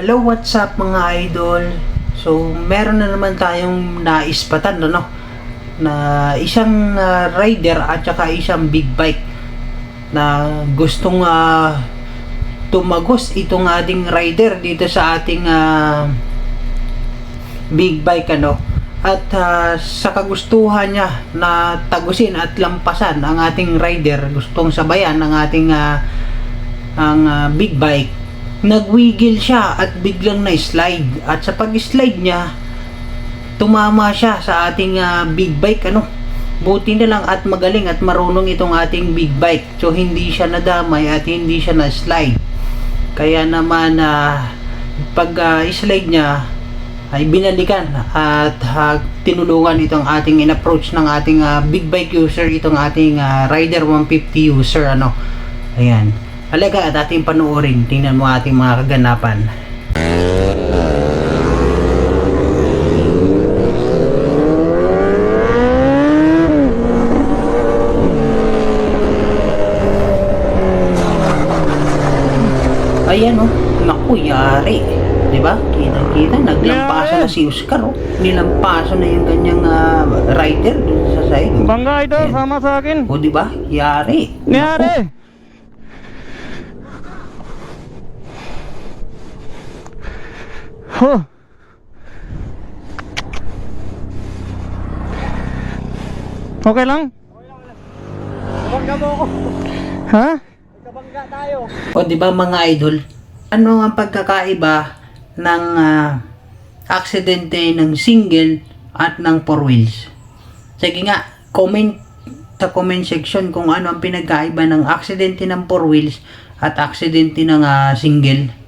Hello, what's up mga idol? So, meron na naman tayong naispatan, ano? Na isang ah, rider at saka isang big bike na gustong ah, tumagos itong ating rider dito sa ating ah, big bike, ano? At ah, sa kagustuhan niya na tagusin at lampasan ang ating rider, gustong sabayan ang ating ah, ang ah, big bike nagwigil siya at biglang na-slide. At sa pag-slide niya tumama siya sa ating ah, big bike ano? Buti na lang at magaling at marunong itong ating big bike. So hindi siya nadamay at hindi siya na-slide. Kaya naman ah, pag ah, slide niya ay binalikan at ah, tinulungan itong ating in-approach ng ating ah, big bike user itong ating ah, rider 150 user ano ayan Halaga at ating panoorin. Tingnan mo ating mga kaganapan. Ayan oh. Naku, yari. Di ba? Kita-kita. Naglampasan na si Oscar oh. Nilampasan na yung kanyang ah, rider dun sa side. oh. Bangga idol, Ayan. sama sa akin. O di ba? Yari. Nangyari. Huh. Okay lang? Bangga mo ako. Ha? Kabangga tayo. O di ba mga idol, ano ang pagkakaiba ng ah, aksidente ng single at ng four wheels? Sige nga, comment sa comment section kung ano ang pinagkaiba ng aksidente ng four wheels at aksidente ng ah, single.